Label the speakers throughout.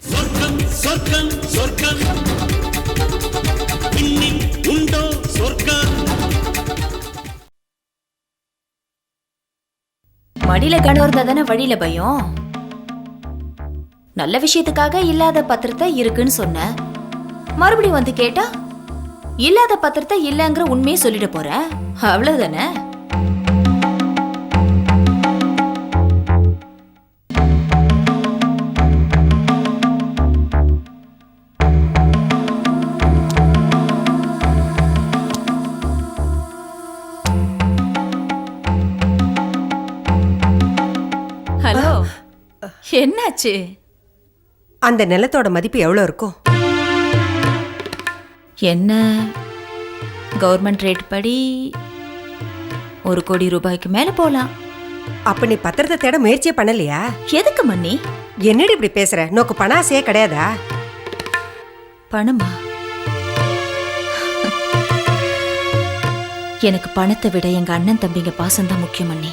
Speaker 1: சொர்க்கம் சொர்க்கம் உண்டோ சொர்க்கம்?
Speaker 2: மடியில கணவர் இருந்தா தானே? வழியில பயம். நல்ல விஷயத்துக்காக இல்லாத பத்திரத்தை இருக்குன்னு சொன்ன. மறுபடியும் வந்து கேட்டா இல்லாத பத்திரத்தை இல்லங்கிற உண்மையை சொல்லிட போற. அவ்வளவுதானே? என்னாச்சு?
Speaker 3: அந்த நிலத்தோட மதிப்பு எவ்வளோ இருக்கும்?
Speaker 2: என்ன? கவர்மெண்ட் ரேட் படி ஒரு கோடி ரூபாய்க்கு மேல போலாம்.
Speaker 3: அப்ப நீ பத்திரத்தை தேட முயற்சியே பண்ணலையா?
Speaker 2: எதுக்கு மண்ணி
Speaker 3: என்னடி இப்படி பேசுற? நோக்கு பணாசையே கிடையாதா?
Speaker 2: பணமா? எனக்கு பணத்தை விட எங்க அண்ணன் தம்பிங்க பாசம் தான் முக்கியம் மண்ணி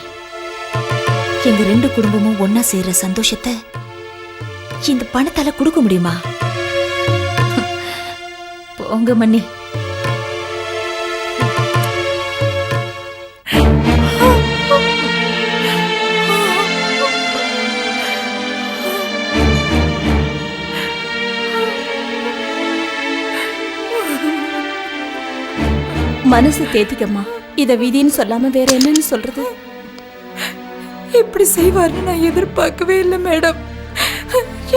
Speaker 2: எங்க ரெண்டு குடும்பமும் ஒன்னா சேர்ற சந்தோஷத்தை இந்த பணத்தால கொடுக்க முடியுமா? போங்க மண்ணி
Speaker 4: மனசு தேத்திக்கம்மா. இத விதின்னு சொல்லாம வேற என்னன்னு சொல்றது? இப்படி செய்வாருன்னு நான் எதிர்பார்க்கவே இல்லை மேடம்.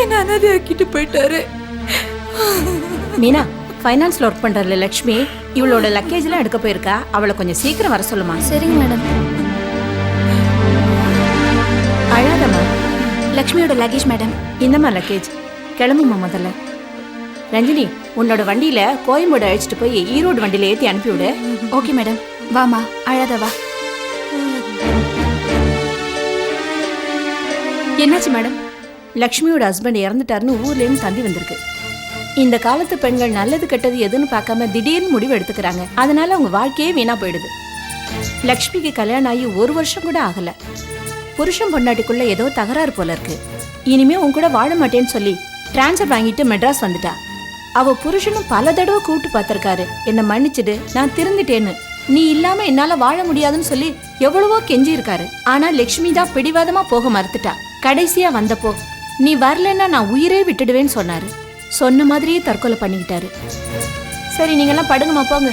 Speaker 4: என்ன அனாதை ஆக்கிட்டு போயிட்டாரு. மீனா ஃபைனான்ஸ்ல ஒர்க் பண்றல லக்ஷ்மி இவளோட லக்கேஜ் எல்லாம் எடுக்க போயிருக்கா? அவளை கொஞ்சம் சீக்கிரம் வர சொல்லுமா?
Speaker 2: சரிங்க மேடம்.
Speaker 4: அழாதம்மா லக்ஷ்மியோட லக்கேஜ் மேடம். இந்தம்மா லக்கேஜ் கிளம்புமா முதல்ல. ரஞ்சினி உன்னோட வண்டியில கோயம்பேடு அழைச்சிட்டு போய் ஈரோடு வண்டியில ஏத்தி அனுப்பி விடு
Speaker 2: ஓகே மேடம். வாமா அழாத வா.
Speaker 4: என்னாச்சு மேடம்? லக்ஷ்மியோட ஹஸ்பண்ட் இறந்துட்டாருன்னு ஊர்லேருந்து தந்தி வந்திருக்கு. இந்த காலத்து பெண்கள் நல்லது கெட்டது எதுன்னு பார்க்காம திடீர்னு முடிவு எடுத்துக்கிறாங்க. அதனால அவங்க வாழ்க்கையே வீணா போயிடுது. லக்ஷ்மிக்கு கல்யாணம் ஆகி ஒரு வருஷம் கூட ஆகல. புருஷன் பொண்டாட்டிக்குள்ள ஏதோ தகராறு போல இருக்கு. இனிமே உன் கூட வாழ மாட்டேன்னு சொல்லி டிரான்ஸ்ஃபர் வாங்கிட்டு மெட்ராஸ் வந்துட்டா. அவ புருஷனும் பல தடவை கூப்பிட்டு பார்த்திருக்காரு. என்னை மன்னிச்சிடு நான் திருந்துட்டேன்னு. நீ இல்லாம என்னால வாழ முடியாதுன்னு சொல்லி எவ்வளவோ கெஞ்சி இருக்காரு ஆனா லக்ஷ்மி தான் பிடிவாதமா போக மறுத்துட்டா. கடைசியாக வந்தப்போ நீ வரலன்னா நான் உயிரே விட்டுடுவேன்னு சொன்னார். சொன்ன மாதிரியே தற்கொலை பண்ணிக்கிட்டாரு. சரி நீங்கள்லாம் படுங்கம்மா போங்க.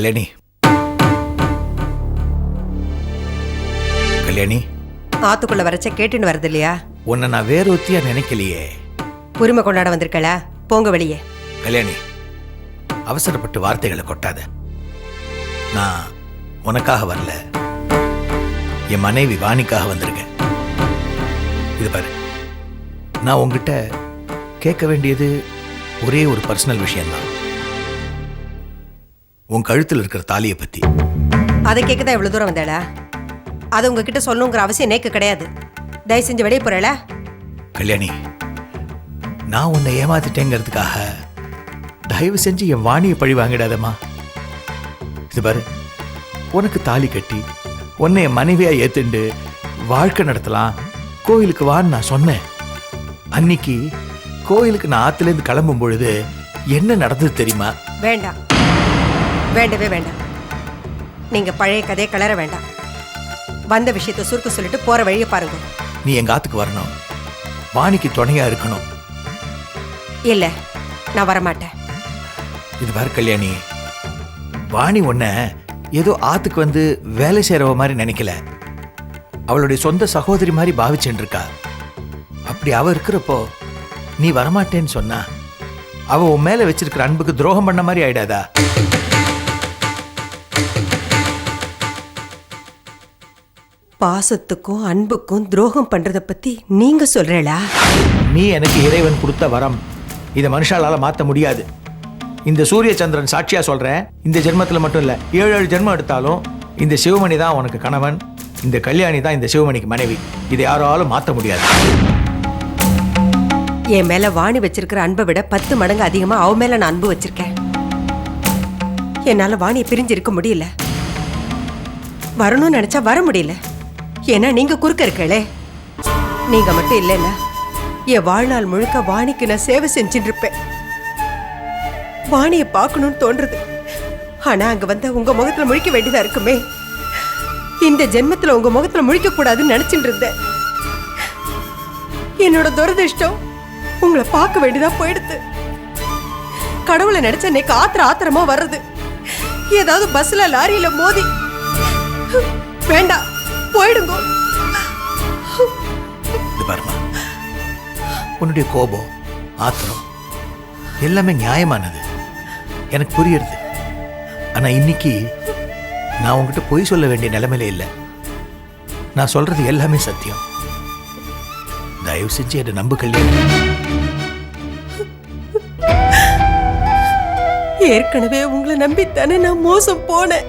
Speaker 5: கல்யாணி. கல்யாணி.
Speaker 3: ஆத்துக்குள்ள வரைச்ச கேட்டுன்னு வருது இல்லையா?
Speaker 5: உன்னை நான் வேற ஒத்தியா நினைக்கலையே.
Speaker 3: உரிமை கொண்டாட வந்திருக்கல. போங்க வெளியே.
Speaker 5: கல்யாணி அவசரப்பட்டு வார்த்தைகளை கொட்டாத. நான் உனக்காக வரல. என் மனைவி வாணிக்காக வந்திருக்கேன் இது பாரு. நான் உங்ககிட்ட கேட்க வேண்டியது ஒரே ஒரு பர்சனல் விஷயம்தான். உன் கழுத்தில் இருக்கிற தாலியை பத்தி.
Speaker 3: அதை கேட்க தான் இவ்வளோ தூரம் வந்தாளா அது உங்ககிட்ட சொல்லணுங்கிற அவசியம் நேக்கு கிடையாது. தயவு செஞ்சு வெளியே போறல.
Speaker 5: கல்யாணி நான் உன்னை ஏமாத்திட்டேங்கிறதுக்காக தயவு செஞ்சு என் வாணியை பழி வாங்கிடாதம்மா. இது பாரு உனக்கு தாலி கட்டி உன்னை என் மனைவியா ஏத்துண்டு வாழ்க்கை நடத்தலாம். கோயிலுக்கு வான்னு நான் சொன்னேன். அன்னைக்கு கோயிலுக்கு நான் ஆத்துலேருந்து கிளம்பும் பொழுது என்ன நடந்தது தெரியுமா?
Speaker 3: வேண்டாம். வேண்டவே வேண்டாம். நீங்க பழைய கதையை கிளற வேண்டாம். வந்த விஷயத்தை சுருக்க சொல்லிட்டு போற வழியை பாருங்க.
Speaker 5: நீ எங்க ஆத்துக்கு வரணும்? வாணிக்கு துணையா இருக்கணும்.
Speaker 3: இல்ல நான் வரமாட்டேன்.
Speaker 5: இது பாரு கல்யாணி. வாணி உன்ன ஏதோ ஆத்துக்கு வந்து வேலை செய்யறவ மாதிரி நினைக்கல. அவளுடைய சொந்த சகோதரி மாதிரி பாவிச்சுட்டு இருக்கா அப்படி அவ இருக்கிறப்போ நீ வரமாட்டேன்னு சொன்னா அவ உன் மேல வச்சிருக்கிற அன்புக்கு துரோகம் பண்ண மாதிரி ஆயிடாதா?
Speaker 3: பாசத்துக்கும் அன்புக்கும் துரோகம் பண்றத பத்தி நீங்க சொல்றீங்களா?
Speaker 5: நீ எனக்கு இறைவன் கொடுத்த வரம். இதை மனுஷாலால மாத்த முடியாது. இந்த சூரிய சந்திரன் சாட்சியா சொல்றேன். இந்த ஜென்மத்துல மட்டும் இல்ல ஏழு ஏழு ஜென்மம் எடுத்தாலும் இந்த சிவமணி தான் உனக்கு கணவன். இந்த கல்யாணி தான் இந்த சிவமணிக்கு மனைவி. இதை யாராலும் மாத்த முடியாது.
Speaker 3: என் மேல வாணி வச்சிருக்கிற அன்பை விட பத்து மடங்கு அதிகமா அவ மேல நான் அன்பு வச்சிருக்கேன். என்னால வாணியை பிரிஞ்சு இருக்க முடியல. வரணும்னு நினைச்சா வர முடியல. ஏன்னா நீங்க குறுக்க இருக்களே நீங்க மட்டும் இல்லைன்னா என் வாழ்நாள் முழுக்க வாணிக்கு நான் சேவை செஞ்சுட்டு இருப்பேன். வாணியை பார்க்கணும்னு தோன்றுது. ஆனா அங்க வந்தா உங்க முகத்துல முழிக்க வேண்டியதா இருக்குமே. இந்த ஜென்மத்துல உங்க முகத்துல முழிக்க கூடாதுன்னு நினைச்சிட்டு இருந்தேன். என்னோட துரதிர்ஷ்டம் உங்களை பார்க்க வேண்டியதா போயிடுது. கடவுளை நினைச்ச இன்னைக்கு ஆத்திர ஆத்திரமா வர்றது. ஏதாவது பஸ்ல லாரியில மோதி. வேண்டாம். போயிடுங்க.
Speaker 5: பாருமா. உன்னுடைய கோபம் ஆத்திரம் எல்லாமே நியாயமானது. எனக்கு புரியுறது ஆனா இன்னைக்கு நான் உன்கிட்ட பொய் சொல்ல வேண்டிய நிலைமையில இல்லை. நான் சொல்றது எல்லாமே சத்தியம். தயவு செஞ்சு என்னை நம்பு கல்யாணி
Speaker 3: ஏற்கனவே உங்களை நம்பித்தானே நான் மோசம் போனேன்.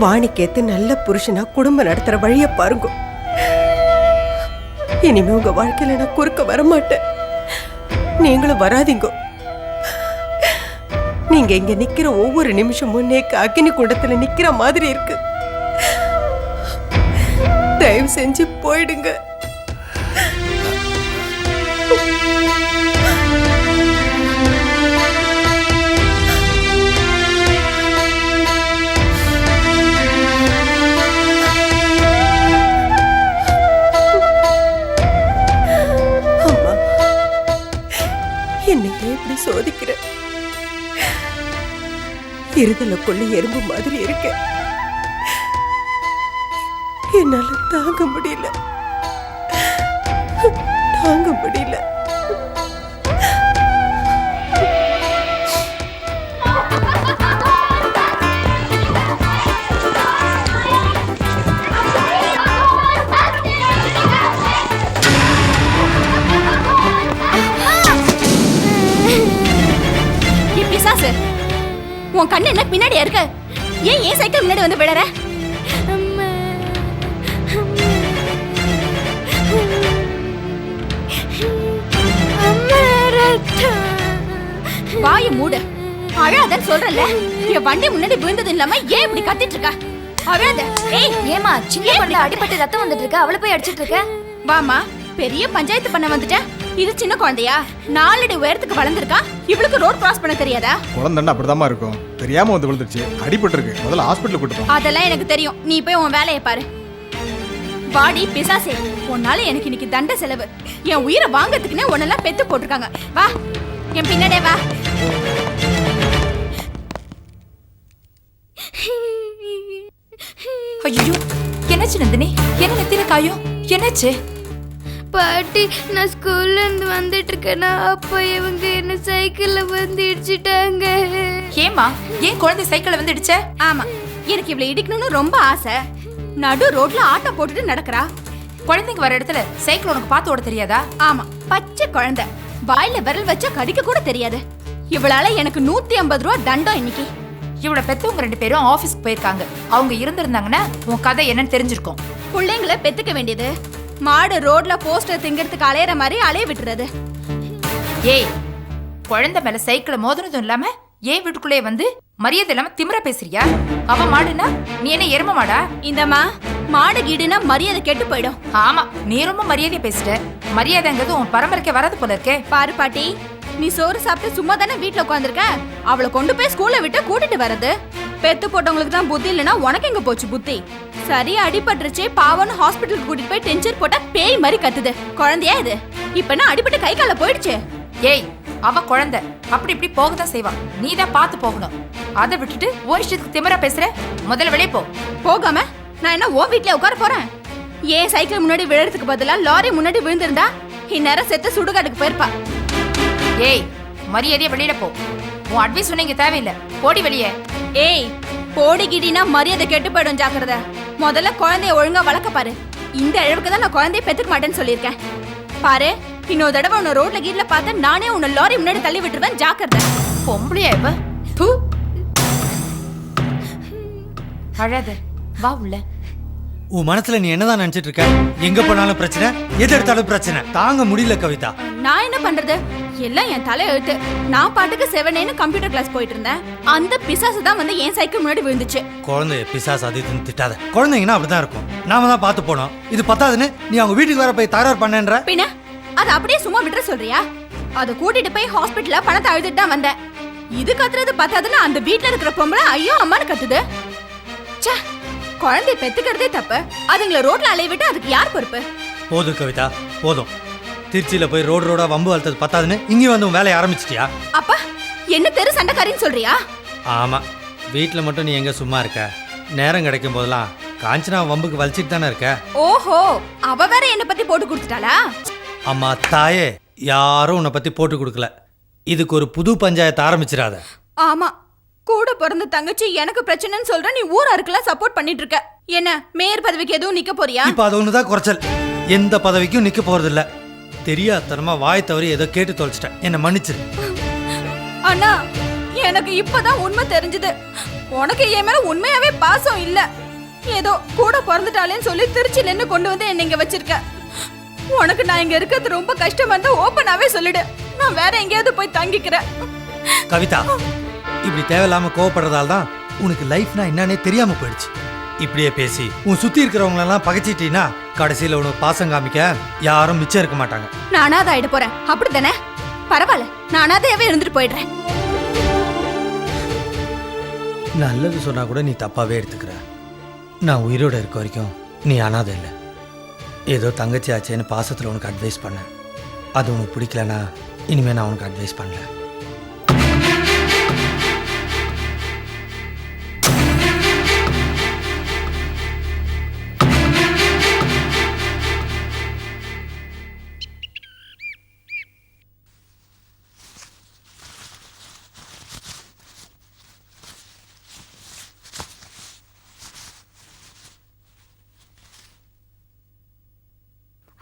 Speaker 3: வாணிக்கேத்து நல்ல புருஷனா குடும்பம் நடத்துற வழிய பாருங்க. இனிமே உங்க வாழ்க்கையில நான் குறுக்க வரமாட்டேன். நீங்களும் வராதிங்க. நீங்க இங்க நிக்கிற ஒவ்வொரு நிமிஷமும் நேக்கு அக்னி குண்டத்துல நிக்கிற மாதிரி இருக்கு. தயவு செஞ்சு போயிடுங்க. நான் சோதிக்கிறேன். இருதலுக்குள்ள எறும்பு மாதிரி இருக்க. என்னால தாங்க முடியல. தாங்க முடியல.
Speaker 6: உன் கண்ணு என்ன பின்னாடியா இருக்கு? ஏன் ஏன் சைக்கிள் முன்னாடி வந்து விடற வாய மூடு. அழாதன்னு சொல்றல என் வண்டி முன்னாடி விழுந்தது இல்லாம ஏன் இப்படி கத்திட்டு இருக்க அழாத. ஏய்
Speaker 7: ஏமா சின்ன பொண்ணு அடிபட்டு ரத்தம் வந்துட்டு இருக்கு. அவளை போய் அடிச்சிட்டு இருக்க?
Speaker 6: வாமா பெரிய பஞ்சாயத்து பண்ண வந்துட்ட. இது சின்ன குழந்தையா? நாலடி உயரத்துக்கு வளர்ந்துருக்கா? இவளுக்கு ரோட் கிராஸ் பண்ண தெரியாதா?
Speaker 8: குழந்தைன்னா அப்படிதாம்மா இருக்கும். தெரியாம வந்து விழுந்துருச்சு. அடிபட்டு இருக்கு முதல்ல ஹாஸ்பிட்டல் கூட்டு
Speaker 6: அதெல்லாம் எனக்கு தெரியும். நீ போய் உன் வேலையை பாரு. வாடி பிசாசே உன்னால எனக்கு இன்னைக்கு தண்ட செலவு. என் உயிரை வாங்கறதுக்குன்னே உன்னெல்லாம் பெத்து போட்டிருக்காங்க. வா என் பின்னாடியே வா.
Speaker 7: ஐயோ என்னாச்சு நந்தினி? என்ன நெத்தின காயம்? என்னாச்சு?
Speaker 9: பாட்டி நான் ஸ்கூல்ல இருந்து வந்துட்டு இருக்கேனா அப்ப இவங்க என்ன சைக்கிள்ல வந்து இடிச்சிட்டாங்க.
Speaker 7: ஏமா ஏன் குழந்தை சைக்கிளை வந்து இடிச்ச?
Speaker 6: ஆமா எனக்கு இவ்வளவு இடிக்கணும்னு ரொம்ப ஆசை. நடு ரோட்ல ஆட்டோ போட்டுட்டு நடக்கறா.
Speaker 7: குழந்தைங்க வர இடத்துல சைக்கிள் உனக்கு பார்த்து ஓட தெரியாதா?
Speaker 6: ஆமா பச்சை குழந்தை. வாயில விரல் வச்சா கடிக்க கூட தெரியாது. இவளால எனக்கு நூத்தி ஐம்பது ரூபா தண்டம் இன்னைக்கு.
Speaker 7: இவளோட பெத்தவங்க ரெண்டு பேரும் ஆபீஸ்க்கு போயிருக்காங்க. அவங்க இருந்திருந்தாங்கன்னா உன் கதை என்னன்னு தெரிஞ்சிருக்கும்.
Speaker 6: பிள்ளைங்கள பெத்துக்க வேண்டியது. மாடு ரோட்ல போஸ்டர் திங்கிறதுக்கு அலையிற மாதிரி அலைய விட்டுறது.
Speaker 7: ஏய் குழந்தை மேல சைக்கிளை மோதினதும் இல்லாம ஏன் வீட்டுக்குள்ளே வந்து மரியாதை இல்லாம திமிர பேசுறியா? அவ மாடுனா நீ என்ன எரும மாடா?
Speaker 6: இந்தம்மா மாடு கீடுனா மரியாதை கெட்டு போயிடும்.
Speaker 7: ஆமா நீ ரொம்ப மரியாதையா பேசுற. மரியாதைங்கிறது உன் பரம்பரைக்கு வராது போல இருக்கே.
Speaker 6: பாரு பாட்டி நீ சோறு சாப்பிட்டு சும்மா தானே வீட்ல உட்காந்துருக்க அவளை கொண்டு போய் ஸ்கூல்ல விட்டு கூட்டிட்டு வர்றது. பெத்து போட்டவங்களுக்கு தான் புத்தி இல்லைன்னா உனக்கு எங்க போச்சு புத்தி? சரியா அடிபட்டுருச்சு. பாவம்னு ஹாஸ்பிட்டலுக்கு கூட்டிட்டு போய் டென்ஷன் போட்டா பேய் மாதிரி கத்துது. குழந்தையா இது? இப்ப என்ன அடிபட்டு கை கால போயிடுச்சு?
Speaker 7: ஏய் அவ குழந்தை. அப்படி இப்படி போக தான் செய்வா. நீ தான் பார்த்து போகணும். அதை விட்டுட்டு ஓ இஷ்டத்துக்கு திமிரா பேசுற? முதல்ல வெளியே போ.
Speaker 6: போகாம? நான் என்ன உன் வீட்ல உட்கார போறேன்? ஏன் சைக்கிள் முன்னாடி விழுறதுக்கு பதிலா லாரி முன்னாடி விழுந்திருந்தா? இந்நேரம் செத்து சுடுகாட்டுக்கு போயிருப்பா.
Speaker 7: ஏய் மரியாதையா வெளியில போ. உன் அட்வைஸ் சொன்னீங்க தேவையில்லை. போடி வெளியே.
Speaker 6: ஏய் போடி கிடினா மரியாதை கெட்டு போயிடும் ஜாக்கிரத. முதல்ல குழந்தைய ஒழுங்கா வளர்க்க பாரு. இந்த அளவுக்கு தான் நான் குழந்தைய பெத்துக்க மாட்டேன்னு சொல்லியிருக்கேன். பாரு இன்னொரு தடவை உன்னை ரோட்ல கீட்ல பார்த்தா நானே உன்னை லாரி முன்னாடி தள்ளி விட்டுருவேன் ஜாக்கிரதை.
Speaker 7: பொம்பளையா இப்ப
Speaker 6: தூ.
Speaker 7: அழாத வா உள்ள.
Speaker 10: உன் மனசுல நீ என்னதான் நினைச்சிட்டு இருக்க? எங்க போனாலும் பிரச்சனை எது எடுத்தாலும் பிரச்சனை. தாங்க முடியல கவிதா.
Speaker 6: நான் என்ன பண்றது? எல்லாம் என் தலை எழுத்து நான் பாட்டுக்கு செவனேன்னு கம்ப்யூட்டர் கிளாஸ் போயிட்டு இருந்தேன். அந்த பிசாசு தான் வந்து என் சைக்கிள் முன்னாடி விழுந்துச்சு.
Speaker 10: குழந்தைய பிசாசு அது இதுன்னு திட்டாத. குழந்தைங்கன்னா அப்படிதான் இருக்கும். நாம தான் பார்த்து போனோம் இது பத்தாதுன்னு நீ அவங்க வீட்டுக்கு வர போய் தகராறு பண்ணேன்ற.
Speaker 6: பின்ன அதை அப்படியே சும்மா விட்டுற சொல்றியா? அதை கூட்டிட்டு போய் ஹாஸ்பிட்டல்ல பணத்தை அழுதுட்டு தான் வந்தேன். இது கத்துறது பத்தாதுன்னு அந்த வீட்ல இருக்கிற பொம்பளை ஐயோ அம்மான்னு கத்துது. ச்சே குழந்தைய பெத்துக்கிறதே தப்பு. அதுங்களை ரோட்ல அலைய விட்டு அதுக்கு யார் பொறுப்பு?
Speaker 10: போதும் கவிதா போதும். திருச்சியில போய் ரோடு ரோடா வம்பு வளர்த்தது பத்தாதுன்னு இங்கேயும் வந்து உன் வேலையை ஆரம்பிச்சிட்டியா?
Speaker 6: அப்பா என்ன தெரு சண்டைக்காரின்னு சொல்றியா?
Speaker 10: ஆமா. வீட்டில் மட்டும் நீ எங்க சும்மா இருக்க? நேரம் கிடைக்கும் போதெல்லாம் காஞ்சனா வம்புக்கு வலிச்சிட்டு தானே இருக்க?
Speaker 6: ஓஹோ அவ வேற என்ன பத்தி போட்டு கொடுத்துட்டாளா?
Speaker 10: அம்மா தாயே யாரும் உன்னை பத்தி போட்டு கொடுக்கல. இதுக்கு ஒரு புது பஞ்சாயத்து ஆரம்பிச்சிடாத.
Speaker 6: ஆமா. கூட பிறந்த தங்கச்சி எனக்கு பிரச்சனைன்னு சொல்ற நீ ஊரா இருக்கலாம் சப்போர்ட் பண்ணிட்டு இருக்க என்ன மேயர் பதவிக்கு எதுவும் நிக்க போறியா?
Speaker 10: இப்ப அது ஒண்ணுதான் குறைச்சல். எந்த பதவிக்கும் நிக்க போறது இல்ல தெரியாதனமா வாய் தவறி ஏதோ கேட்டு தொலைச்சிட்டேன். என்னை மன்னிச்சிரு.
Speaker 6: அண்ணா எனக்கு இப்பதான் உண்மை தெரிஞ்சது. உனக்கு என் மேல உண்மையாவே பாசம் இல்ல. ஏதோ கூட பிறந்துட்டாளேன்னு சொல்லி திருச்சில இருந்து கொண்டு வந்து என்ன இங்க வச்சிருக்க. உனக்கு நான் இங்க இருக்கிறது ரொம்ப கஷ்டமா இருந்தா ஓப்பனாவே சொல்லிடு. நான் வேற எங்கேயாவது போய் தங்கிக்கிறேன்.
Speaker 10: கவிதா இப்படி தேவையில்லாம கோவப்படுறதால தான் உனக்கு லைஃப்னா என்னன்னே தெரியாம போயிடுச்சு. இப்படியே பேசி உன் சுத்தி இருக்கிறவங்களெல்லாம் பகைச்சிட்டீன்னா கடைசியில உனக்கு பாசம் காமிக்க யாரும் மிச்சம் இருக்க மாட்டாங்க.
Speaker 6: நான் அனாதை ஆயிட போறேன். அப்படித்தானே? பரவாயில்ல. நான் அனாதையாவே இருந்துட்டு போயிடுறேன்.
Speaker 10: நல்லது சொன்னா கூட நீ தப்பாவே எடுத்துக்கிற. நான் உயிரோட இருக்க வரைக்கும் நீ அனாதை இல்லை. ஏதோ தங்கச்சி ஆச்சேன்னு பாசத்தில் உனக்கு அட்வைஸ் பண்ணேன். அது உனக்கு பிடிக்கலனா இனிமே நான் உனக்கு அட்வைஸ் பண்ணல.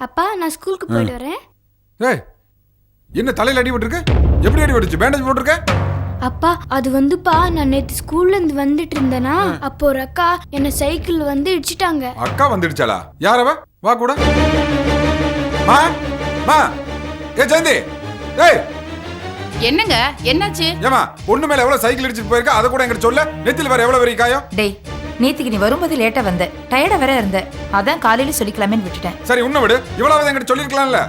Speaker 9: அப்பா நான் ஸ்கூலுக்கு போயிட்டு வரேன்.
Speaker 8: ஏய் என்ன தலையில் அடிபட்டிருக்கு எப்படி அடிபட்டுச்சு பேண்டேஜ் போட்டிருக்க?
Speaker 9: அப்பா அது வந்துப்பா நான் நேத்து ஸ்கூல்ல இருந்து வந்துட்டு இருந்தேனா அப்போ ஒரு அக்கா என்ன சைக்கிள் வந்து இடிச்சிட்டாங்க.
Speaker 8: அக்கா வந்துடுச்சாளா? யாரவ வா கூட. மா மா. ஏ ஜெயந்தி. ஏய்.
Speaker 7: என்னங்க? என்னாச்சு?
Speaker 8: ஏமா பொண்ணு மேல எவ்வளவு சைக்கிள் அடிச்சிட்டு போயிருக்க? அதை கூட எங்கிட்ட சொல்ல. நெத்தில வேற எவ்வளவு பெரிய காயம்
Speaker 7: டேய் நேத்திக்கு நீ வரும்போது லேட்டா வந்த. டயர்டா வேற இருந்த. அதான் காலையில சொல்லிக்கலாமேன்னு விட்டுட்டேன்.
Speaker 8: சரி உன்னை விடு. இவ்வளவு எங்கிட்ட சொல்லிருக்கலாம்ல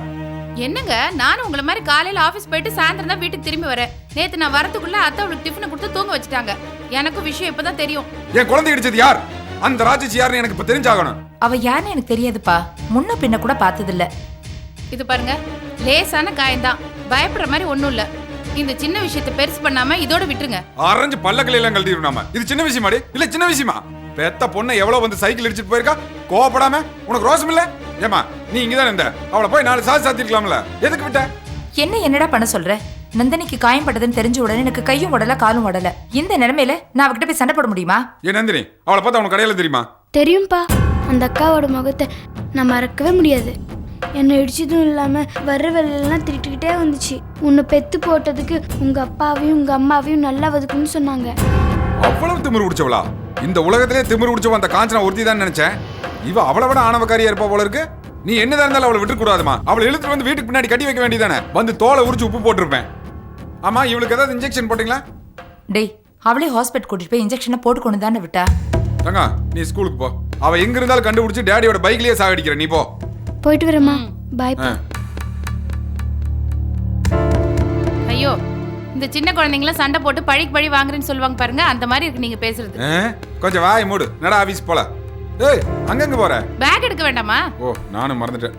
Speaker 11: என்னங்க? நானும் உங்களை மாதிரி காலையில ஆபீஸ் போயிட்டு சாயந்தரம் தான் வீட்டுக்கு திரும்பி வரேன். நேத்து நான் வரதுக்குள்ள அத்தை அவளுக்கு டிஃபனை கொடுத்து தூங்க வச்சுட்டாங்க. எனக்கும் விஷயம் இப்பதான் தெரியும்.
Speaker 8: என் குழந்தை இடிச்சது யார்? அந்த ராட்சசி யாருன்னு எனக்கு இப்ப தெரிஞ்சாகணும்.
Speaker 7: அவ யாருன்னு எனக்கு தெரியாதுப்பா. முன்ன பின்ன கூட பார்த்ததில்ல.
Speaker 11: இது பாருங்க லேசான காயம்தான். பயப்படுற மாதிரி ஒண்ணும் இல்ல. இந்த சின்ன விஷயத்தை பெருசு பண்ணாம இதோட விட்டுருங்க.
Speaker 8: அரைஞ்சு பல்லக்களை எல்லாம் கழட்டிடும் நாம. இது சின்ன விஷயமாடி. இல்ல சின்ன விஷயமா? பெத்த பொண்ணை எவ்வளவு வந்து சைக்கிள் அடிச்சிட்டு போயிருக்கா? கோவப்படாம? உனக்கு ரோசம் இல்ல? ஏமா நீ இங்கதான் இருந்த? அவளை போய் நாலு சாதி சாத்திருக்கலாம்ல. எதுக்கு விட்ட?
Speaker 7: என்ன என்னடா பண்ண சொல்ற? நந்தினிக்கு காயம் பட்டதுன்னு தெரிஞ்ச உடனே எனக்கு கையும் உடல காலும் உடல. இந்த நிலைமையில நான் அவகிட்ட போய் சண்டை போட முடியுமா?
Speaker 8: ஏ நந்தினி அவளை பார்த்தா உனக்கு கடையில தெரியுமா?
Speaker 9: தெரியும்பா. அந்த அக்காவோட முகத்தை நான் மறக்கவே முடியாது. என்னை இடிச்சதும் இல்லாம வர்ற வேலையெல்லாம் திட்டுக்கிட்டே வந்துச்சு. உன்னை பெத்து போட்டதுக்கு உங்க அப்பாவையும் உங்க அம்மாவையும் நல்லா வதுக்குன்னு சொன்னாங்க.
Speaker 8: அவ்வளவு திமிரு பிடிச்சவளா? இந்த உலகத்திலே திமிரு பிடிச்சவ அந்த காஞ்சனா ஒருத்தி தான் நினைச்சேன். இவ அவளை விட ஆணவக்காரியா இருப்பா போல இருக்கு. நீ என்னதான் இருந்தாலும் அவளை விட்டு கூடாதுமா. அவளை இழுத்துட்டு வந்து வீட்டுக்கு பின்னாடி கட்டி வைக்க வேண்டியதானே வந்து தோலை உரிச்சு உப்பு போட்டிருப்பேன். ஆமா இவளுக்கு ஏதாவது இன்ஜெக்ஷன் போட்டீங்களா?
Speaker 7: டேய் அவளே ஹாஸ்பிட்டல் கூட்டிட்டு போய் இன்ஜெக்ஷனை போட்டு கொண்டு தானே விட்டா?
Speaker 8: தங்கா நீ ஸ்கூலுக்கு போ. அவ எங்க இருந்தாலும் கண்டுபிடிச்சு டேடியோட பைக்லயே சாகடிக்கிற நீ போ.
Speaker 9: போயிட்டு வரேம்மா. பாய்
Speaker 8: ஆ.
Speaker 11: ஐயோ இந்த சின்ன குழந்தைங்களாம் சண்டை போட்டு பழிக்கு பழி வாங்குறேன்னு சொல்லுவாங்க பாருங்க அந்த மாதிரி இருக்கு நீங்க பேசுறது.
Speaker 8: ஆ? கொஞ்சம் வாய் மூடு. நடா ஆபீஸ் போல? ஏய் அங்கங்க போற?
Speaker 11: பேக் எடுக்க வேண்டாமா?
Speaker 8: ஓ நானும் மறந்துட்டேன்.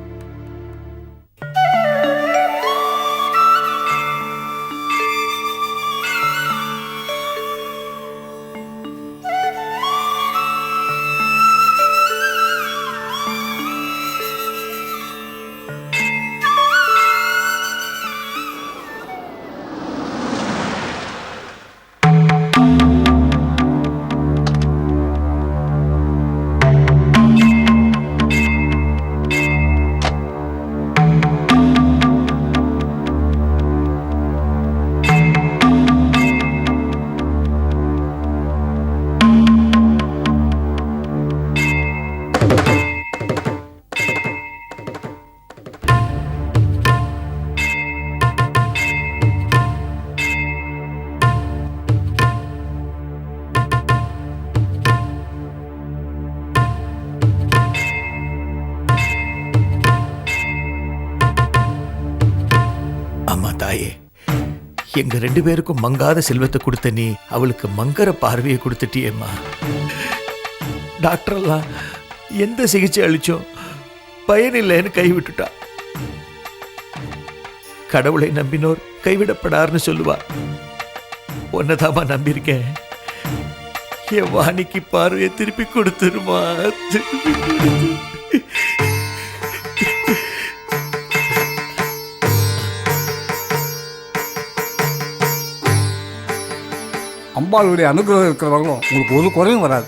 Speaker 5: எங்க ரெண்டு பேருக்கும் மங்காத செல்வத்தை கொடுத்த நீ அவளுக்கு மங்கர பார்வையை கொடுத்துட்டியேம்மா. டாக்டர்லாம் எந்த சிகிச்சை அளிச்சோம் பயனில்லைன்னு கைவிட்டுட்டா. கடவுளை நம்பினோர் கைவிடப்படார்னு சொல்லுவா. ஒன்னதாமா நம்பியிருக்கேன். என் வாணிக்கு பார்வையை திருப்பி கொடுத்துருமா? திருப்பி கொடுத்து.
Speaker 12: அம்பாளுடைய அனுகிரகம் இருக்கிறவங்களும் உங்களுக்கு ஒரு குறையும் வராது.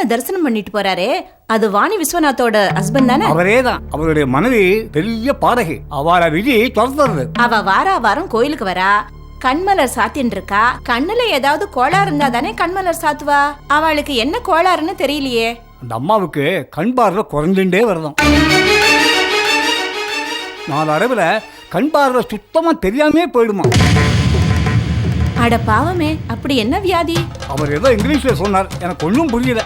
Speaker 4: அம்மனை தரிசனம் பண்ணிட்டு போறாரே. அது வாணி விஸ்வநாத்தோட ஹஸ்பண்ட் தானே?
Speaker 12: அவரே தான் அவருடைய மனைவி பெரிய பாடகி. அவளை விதி துரத்துறது
Speaker 4: அவ வாரா வாரம் கோயிலுக்கு வரா. கண்மலர் சாத்தின்னு இருக்கா? கண்ணுல ஏதாவது கோளாறு இருந்தா தானே கண்மலர் சாத்துவா? அவளுக்கு என்ன கோளாறுன்னு தெரியலையே.
Speaker 12: அந்த அம்மாவுக்கு கண் பார்வை குறைஞ்சுட்டே வருதாம் நாலு அளவில் கண் பார்வை சுத்தமாக தெரியாமே போயிடுமா?
Speaker 4: அட பாவமே அப்படி என்ன வியாதி?
Speaker 12: அவர் ஏதோ இங்கிலீஷில் சொன்னார். எனக்கு ஒன்றும் புரியல.